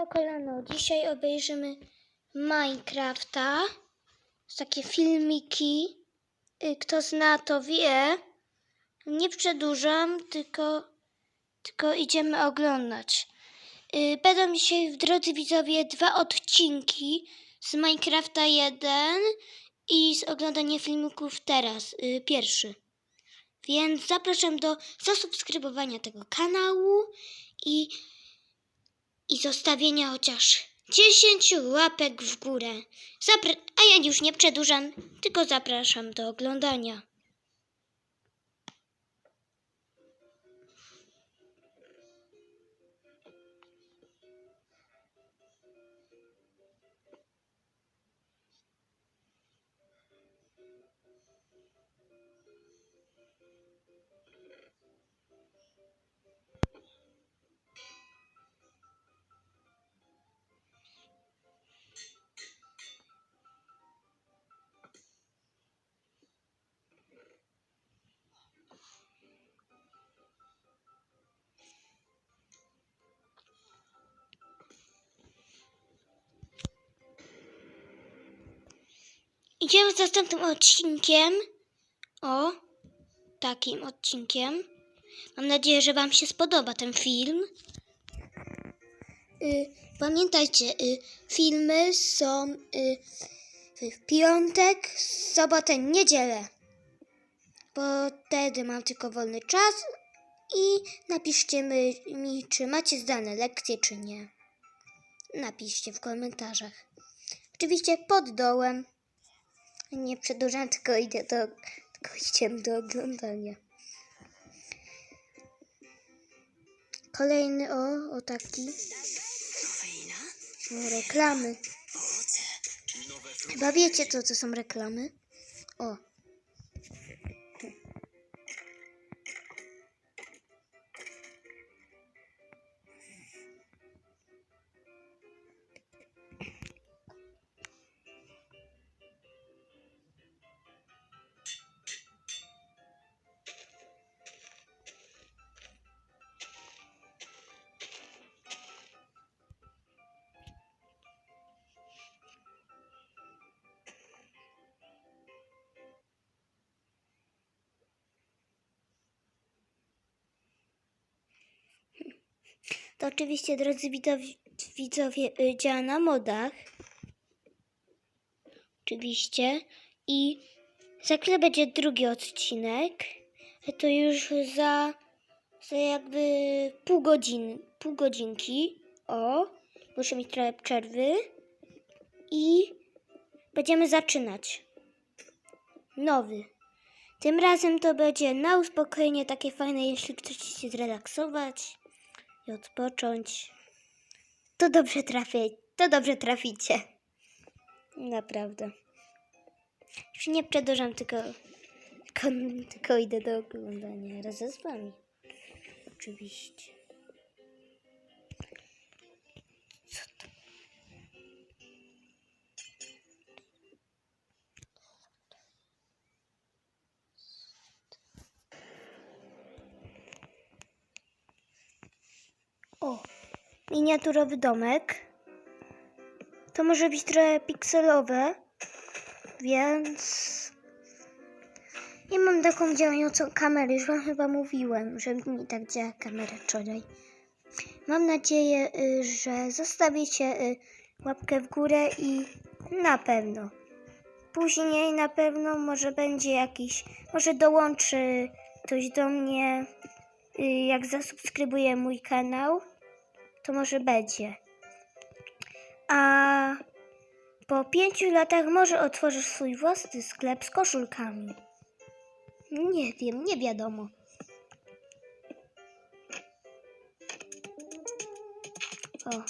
Kolano, kolano. Dzisiaj obejrzymy Minecrafta. Takie filmiki. Y, Kto zna, to wie. Nie przedłużam, tylko, tylko idziemy oglądać. Y, Będą dzisiaj w drodze widzowie dwa odcinki z Minecrafta 1 i z oglądania filmików teraz, y, pierwszy. Więc zapraszam do zasubskrybowania tego kanału i i zostawienia chociaż 10 łapek w górę. Zapra- A ja już nie przedłużam, tylko zapraszam do oglądania. Idziemy z następnym odcinkiem. O, takim odcinkiem. Mam nadzieję, że Wam się spodoba ten film. Y, pamiętajcie, y, filmy są y, w piątek, sobotę, niedzielę. Bo wtedy mam tylko wolny czas i napiszcie mi, mi, czy macie zdane lekcje, czy nie. Napiszcie w komentarzach. Oczywiście pod dołem. Nie przedłużam, tylko idę do, tylko idziemy do oglądania. Kolejny, o, o taki. O, reklamy. Chyba wiecie, co to są reklamy. O. To oczywiście, drodzy widzowie, y, działa na modach. Oczywiście. I za chwilę będzie drugi odcinek. To już za, za jakby pół godziny, pół godzinki. O, muszę mieć trochę przerwy. I będziemy zaczynać. Nowy. Tym razem to będzie na uspokojenie takie fajne, jeśli chcecie się zrelaksować i odpocząć, to dobrze trafię, to dobrze traficie. Naprawdę. Już nie przedłużam, tylko, tylko, tylko idę do oglądania razem z wami. Oczywiście. Miniaturowy domek. To może być trochę pikselowe, więc nie mam taką działającą kamerę. Już wam chyba mówiłem, że mi tak działa kamera wczoraj. Mam nadzieję, y, że zostawicie y, łapkę w górę i na pewno. Później na pewno może będzie jakiś, może dołączy ktoś do mnie, y, jak zasubskrybuje mój kanał to może będzie. A po pięciu latach może otworzysz swój własny sklep z koszulkami. Nie wiem, nie wiadomo. O.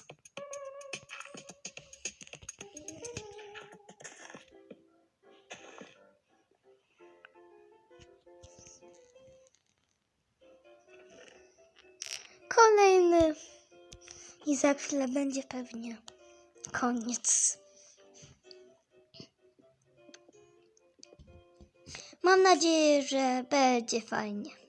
Kolejny. I za chwilę będzie pewnie koniec. Mam nadzieję, że będzie fajnie.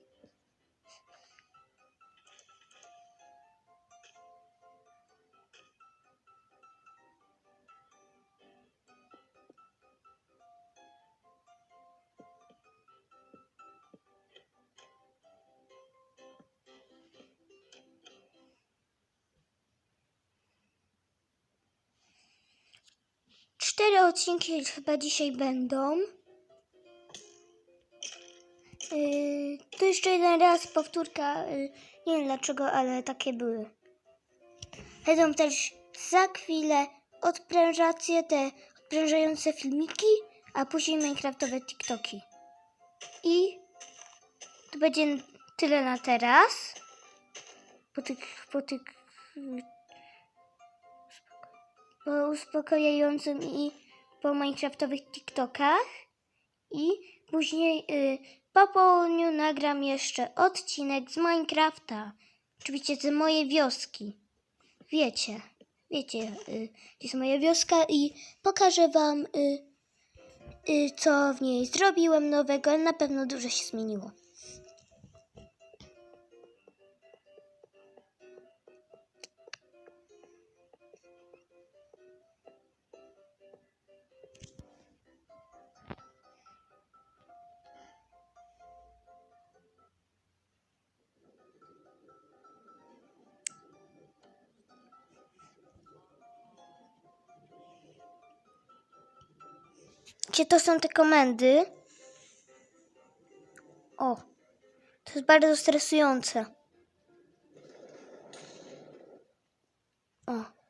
Cztery odcinki chyba dzisiaj będą. Yy, to jeszcze jeden raz powtórka. Yy, nie wiem dlaczego, ale takie były. Będą też za chwilę odprężacje, te odprężające filmiki, a później Minecraftowe TikToki. I to będzie tyle na teraz. Po tych, po tych uspokajającym i po Minecraftowych TikTokach. I później y, po południu nagram jeszcze odcinek z Minecrafta. Oczywiście z mojej wioski. Wiecie, wiecie, y, gdzie jest moja wioska i pokażę wam, y, y, co w niej zrobiłem nowego, na pewno dużo się zmieniło. Gdzie to są te komendy? O, to jest bardzo stresujące. O.